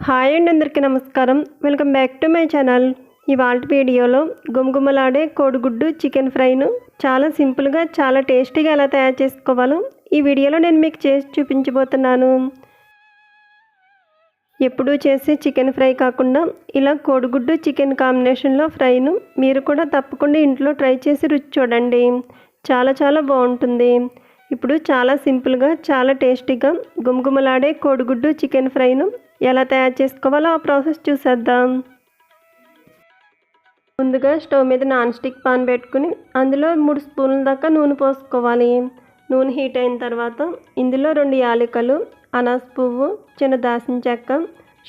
Hi అండి అందరికీ నమస్కారం. Welcome back to my channel. ఇవాళ వీడియోలో గుమగుమలాడే కోడిగుడ్డు చికెన్ ఫ్రైను చాలా సింపుల్గా చాలా టేస్టీగా ఎలా తయారు చేసుకోవాలో ఈ వీడియోలో నేను మీకు చేసి చూపించబోతున్నాను. ఎప్పుడూ చేసే చికెన్ ఫ్రై కాకుండా ఇలా కోడిగుడ్డు చికెన్ కాంబినేషన్లో ఫ్రైను మీరు కూడా తప్పకుండా ఇంట్లో ట్రై చేసి రుచి చూడండి. చాలా చాలా బాగుంటుంది. ఇప్పుడు చాలా సింపుల్గా చాలా టేస్టీగా గుమగుమలాడే కోడిగుడ్డు చికెన్ ఫ్రైను ఎలా తయారు చేసుకోవాలో ఆ ప్రాసెస్ చూసేద్దాం. ముందుగా స్టవ్ మీద నాన్ స్టిక్ పాన్ పెట్టుకుని అందులో మూడు స్పూన్ల దాకా నూనె పోసుకోవాలి. నూనె హీట్ అయిన తర్వాత ఇందులో రెండు యాలకులు అనాస్ పువ్వు చిన్న దాసిన చెక్క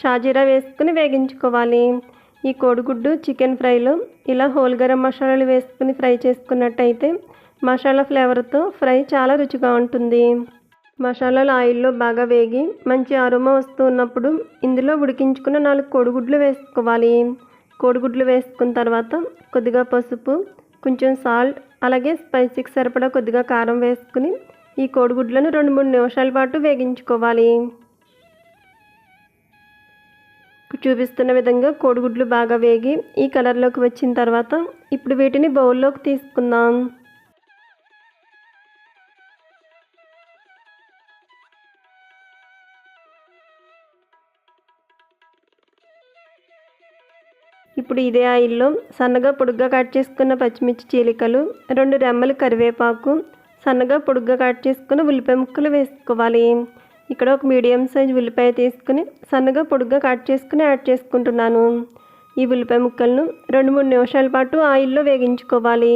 షాజీరా వేసుకుని వేగించుకోవాలి. ఈ కోడిగుడ్డు చికెన్ ఫ్రైలో ఇలా హోల్ గరం మసాలాలు వేసుకుని ఫ్రై చేసుకున్నట్టయితే మసాలా ఫ్లేవర్తో ఫ్రై చాలా రుచిగా ఉంటుంది. మసాలాలు ఆయిల్లో బాగా వేగి మంచి అరుమ వస్తూ ఉన్నప్పుడు ఇందులో ఉడికించుకున్న నాలుగు కోడిగుడ్లు వేసుకోవాలి. కోడిగుడ్లు వేసుకున్న తర్వాత కొద్దిగా పసుపు కొంచెం సాల్ట్ అలాగే స్పైసీకి సరిపడా కొద్దిగా కారం వేసుకుని ఈ కోడిగుడ్లను రెండు మూడు నిమిషాల పాటు వేగించుకోవాలి. చూపిస్తున్న విధంగా కోడిగుడ్లు బాగా వేగి ఈ కలర్లోకి వచ్చిన తర్వాత ఇప్పుడు వీటిని బౌల్లోకి తీసుకుందాం. ఇప్పుడు ఇదే ఆయిల్లో సన్నగా పొడుగ్గా కట్ చేసుకున్న పచ్చిమిర్చి చీలికలు రెండు రెమ్మలు కరివేపాకు సన్నగా పొడుగ్గా కట్ చేసుకున్న ఉల్లిపాయ ముక్కలు వేసుకోవాలి. ఇక్కడ ఒక మీడియం సైజ్ ఉల్లిపాయ తీసుకుని సన్నగా పొడుగ్గా కట్ చేసుకుని యాడ్ చేసుకుంటున్నాను. ఈ ఉల్లిపాయ ముక్కలను రెండు మూడు నిమిషాల పాటు ఆయిల్లో వేగించుకోవాలి.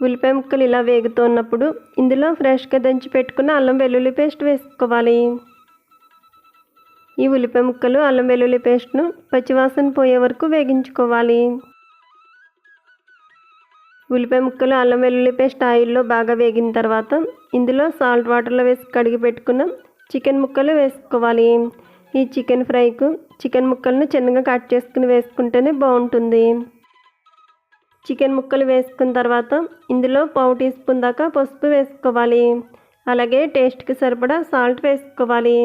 ఉల్లిపాయ ముక్కలు ఇలా వేగుతున్నప్పుడు ఇందులో ఫ్రెష్గా దంచి పెట్టుకున్న అల్లం వెల్లుల్లి పేస్ట్ వేసుకోవాలి. ఈ ఉల్లిపాయ ముక్కలు అల్లం వెల్లుల్లి పేస్ట్ను పచ్చివాసన పోయే వరకు వేగించుకోవాలి. ఉల్లిపాయ ముక్కలు అల్లం వెల్లుల్లి పేస్ట్ ఆయిల్లో బాగా వేగిన తర్వాత ఇందులో సాల్ట్ వాటర్లో వేసి కడిగి పెట్టుకున్న చికెన్ ముక్కలు వేసుకోవాలి. ఈ చికెన్ ఫ్రైకు చికెన్ ముక్కలను చిన్నగా కట్ చేసుకుని వేసుకుంటేనే బాగుంటుంది. చికెన్ ముక్కలు వేసుకున్న తర్వాత ఇందులో పావు టీ స్పూన్ దాకా పసుపు వేసుకోవాలి. అలాగే టేస్ట్కి సరిపడా సాల్ట్ వేసుకోవాలి.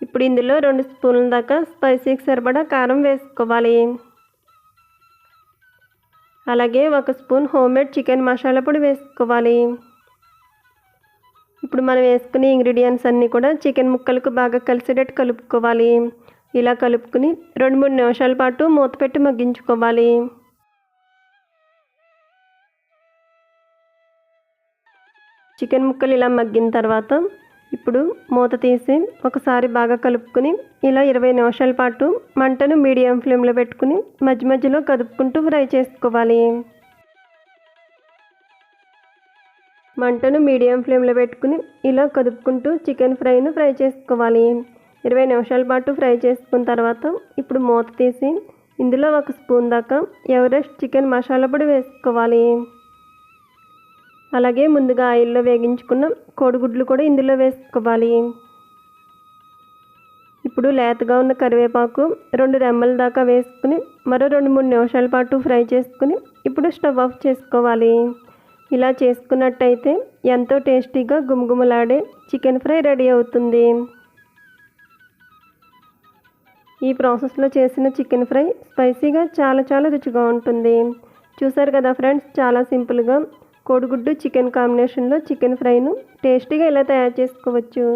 ఇప్పుడు ఇందులో రెండు స్పూన్ల దాకా స్పైసీకి సరిపడా కారం వేసుకోవాలి. అలాగే ఒక స్పూన్ హోమ్మేడ్ చికెన్ మసాలా పొడి వేసుకోవాలి. ఇప్పుడు మనం వేసుకునే ఇంగ్రీడియంట్స్ అన్నీ కూడా చికెన్ ముక్కలకు బాగా కలిసేటట్టు కలుపుకోవాలి. ఇలా కలుపుకుని రెండు మూడు నిమిషాల పాటు మూత పెట్టి మగ్గించుకోవాలి. చికెన్ ముక్కలు ఇలా మగ్గిన తర్వాత ఇప్పుడు మూత తీసి ఒకసారి బాగా కలుపుకుని ఇలా ఇరవై నిమిషాల పాటు మంటను మీడియం ఫ్లేమ్లో పెట్టుకుని మధ్య మధ్యలో కదుపుకుంటూ ఫ్రై చేసుకోవాలి. మంటను మీడియం ఫ్లేమ్లో పెట్టుకుని ఇలా కదుపుకుంటూ చికెన్ ఫ్రైను ఫ్రై చేసుకోవాలి. ఇరవై నిమిషాల పాటు ఫ్రై చేసుకున్న తర్వాత ఇప్పుడు మూత తీసి ఇందులో ఒక స్పూన్ దాకా ఎవరెస్ట్ చికెన్ మసాలా పొడి వేసుకోవాలి. అలాగే ముందుగా ఆయిల్లో వేగించుకున్న కోడిగుడ్లు కూడా ఇందులో వేసుకోవాలి. ఇప్పుడు లేతగా ఉన్న కరివేపాకు రెండు రెమ్మల దాకా వేసుకుని మరో రెండు మూడు నిమిషాల పాటు ఫ్రై చేసుకుని ఇప్పుడు స్టవ్ ఆఫ్ చేసుకోవాలి. ఇలా చేసుకున్నట్టయితే ఎంతో టేస్టీగా గుమగుమలాడే చికెన్ ఫ్రై రెడీ అవుతుంది. ఈ ప్రాసెస్లో చేసిన చికెన్ ఫ్రై స్పైసీగా చాలా చాలా రుచిగా ఉంటుంది. చూసారు కదా ఫ్రెండ్స్ చాలా సింపుల్గా కోడిగుడ్డు చికెన్ కాంబినేషన్లో చికెన్ ఫ్రైను టేస్టీగా ఇలా తయారు చేసుకోవచ్చు?